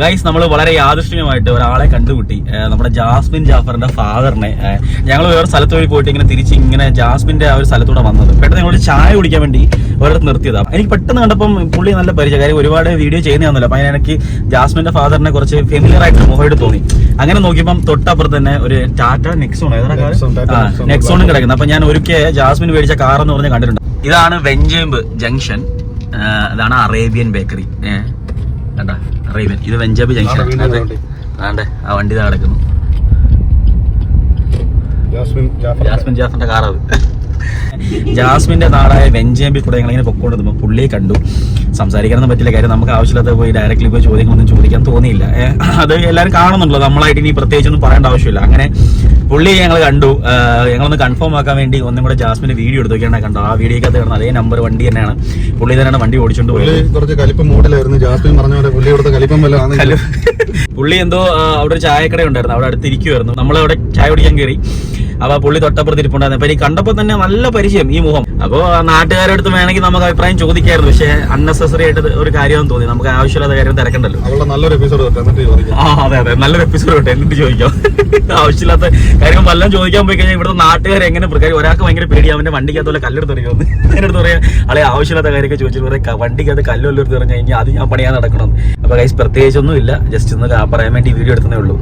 Guys നമ്മൾ വളരെ യാദൃശ്ചികമായിട്ട് ഒരാളെ കണ്ടുമുട്ടി. നമ്മുടെ ജാസ്മിൻ ജാഫറിന്റെ ഫാദറിനെ. ഞങ്ങൾ വേറെ സ്ഥലത്ത് വഴി പോയിട്ട് ഇങ്ങനെ തിരിച്ച് ഇങ്ങനെ ജാസ്മിന്റെ ആ ഒരു സ്ഥലത്തൂടെ വന്നത്. പെട്ടെന്ന് ഞങ്ങൾ ചായ കുടിക്കാൻ വേണ്ടി ഒരിടത്ത് നിർത്തിയതാണ് എനിക്ക് പെട്ടെന്ന് കണ്ടപ്പം പുള്ളി നല്ല പരിചയം. കാര്യം ഒരുപാട് വീഡിയോ ചെയ്യുന്നതാണല്ലോ അപ്പൊ എനിക്ക് ജാസ്മിന്റെ ഫാദറിനെ കുറച്ച് ഫെമിലിയർ ആയിട്ട് മുഖമായിട്ട് തോന്നി. അങ്ങനെ നോക്കിയപ്പം തൊട്ടപ്പുറത്ത് തന്നെ ഒരു ടാറ്റ നെക്സോൺ. നെക്സോണും കിടക്കുന്നത് അപ്പൊ ഞാൻ ഒരിക്കൽ ജാസ്മിൻ മേടിച്ച കാർ എന്ന് പറഞ്ഞ് കണ്ടിട്ടുണ്ട്. ഇതാണ് വെഞ്ചേമ്പ് ജംഗ്ഷൻ. അതാണ് അറേബ്യൻ ബേക്കറി. അറേബ്യൻ ഇത് പഞ്ചാബ് ജംഗ്ഷൻ ആ, വണ്ടി. ആണ്ടെ ആ വണ്ടി ഇതാ കിടക്കുന്നു ജാസ്മിൻ ജാഫറിന്റെ അത്. ജാസ്മിന്റെ നാടായ വെഞ്ചേമ്പിൽ കൂടെ ഞങ്ങൾ ഇങ്ങനെ പൊക്കോണ്ടിരുന്നു പുള്ളിയെ കണ്ടു. സംസാരിക്കാനൊന്നും പറ്റില്ല. കാര്യം നമുക്ക് ആവശ്യമില്ലാത്ത പോയി ഡയറക്റ്റ്ലി പോയി ചോദ്യങ്ങളൊന്നും ചോദിക്കാൻ തോന്നിയില്ല. അത് എല്ലാവരും കാണുന്നുണ്ടല്ലോ. നമ്മളായിട്ട് ഇനി പ്രത്യേകിച്ചൊന്നും പറയേണ്ട ആവശ്യമില്ല. അങ്ങനെ പുള്ളി ഞങ്ങൾ കണ്ടു. ഞങ്ങളൊന്ന് കൺഫേം ആക്കാൻ വേണ്ടി ഒന്നും കൂടെ ജാസ്മിന്റെ വീഡിയോ എടുത്തു നോക്കിയാണ് കണ്ടു ആ വീഡിയോക്കകത്ത് കിടന്ന അതേ നമ്പർ വണ്ടി തന്നെയാണ്. പുള്ളി തന്നെയാണ് വണ്ടി ഓടിച്ചോണ്ട് പുള്ളി പോയത്. കുറച്ച് കലിപ്പം ജാസ്മിൻ പറഞ്ഞ പോലെ പുള്ളി കലിപ്പം പുള്ളി എന്തോ അവിടെ ഒരു ചായക്കട ഉണ്ടായിരുന്നു. അവിടെ അടുത്തിരിക്കുമായിരുന്നു നമ്മൾ അവിടെ ചായ കുടിക്കാൻ കയറി അപ്പൊ പുള്ളി തൊട്ടപ്പുറത്ത് ഇരിപ്പുണ്ടായിരുന്നു. അപ്പൊ എനിക്ക് കണ്ടപ്പോ തന്നെ നല്ല പരിചയം ഈ മുഖം. അപ്പോ നാട്ടുകാരുടെ അടുത്ത് വേണമെങ്കിൽ നമുക്ക് അഭിപ്രായം ചോദിക്കായിരുന്നു. പക്ഷെ അൺനെസസറി ആയിട്ട് ഒരു കാര്യം തോന്നി. നമുക്ക് ആവശ്യമില്ലാത്ത കാര്യം തിരക്കണ്ടല്ലോ. നല്ലൊരു എപ്പിസോഡ് ആ അതെ അതെ. നല്ലൊരു എപ്പിസോഡ് തൊട്ട് എന്നിട്ട് ചോദിക്കാം. ആവശ്യമില്ലാത്ത കാര്യം വല്ലതും ചോദിക്കാൻ പോയി കഴിഞ്ഞാൽ ഇവിടുത്തെ നാട്ടുകാർ എങ്ങനെ പ്രകാരം കാര്യം ഒരാൾക്ക് ഭയങ്കര പേടി അവന്റെ വണ്ടിക്കകത്ത് പോലെ കല്ലെടുത്ത് എറിയുമെന്ന് എന്നിട്ട് പറയാം അളെ ആവശ്യമില്ലാത്ത കാര്യമൊക്കെ ചോദിച്ചിട്ട് പറയാം വണ്ടിക്കകത്ത് കല്ലൊല്ലെടുത്ത് എറിഞ്ഞു കഴിഞ്ഞാൽ അത് ഞാൻ പണിയാൻ നടക്കണം അപ്പൊ കൈസ് പ്രത്യേകിച്ചൊന്നും ഇല്ല ജസ്റ്റ് ഒന്ന് പറയാൻ വേണ്ടി വീഡിയോ എടുത്തേ ഉള്ളൂ.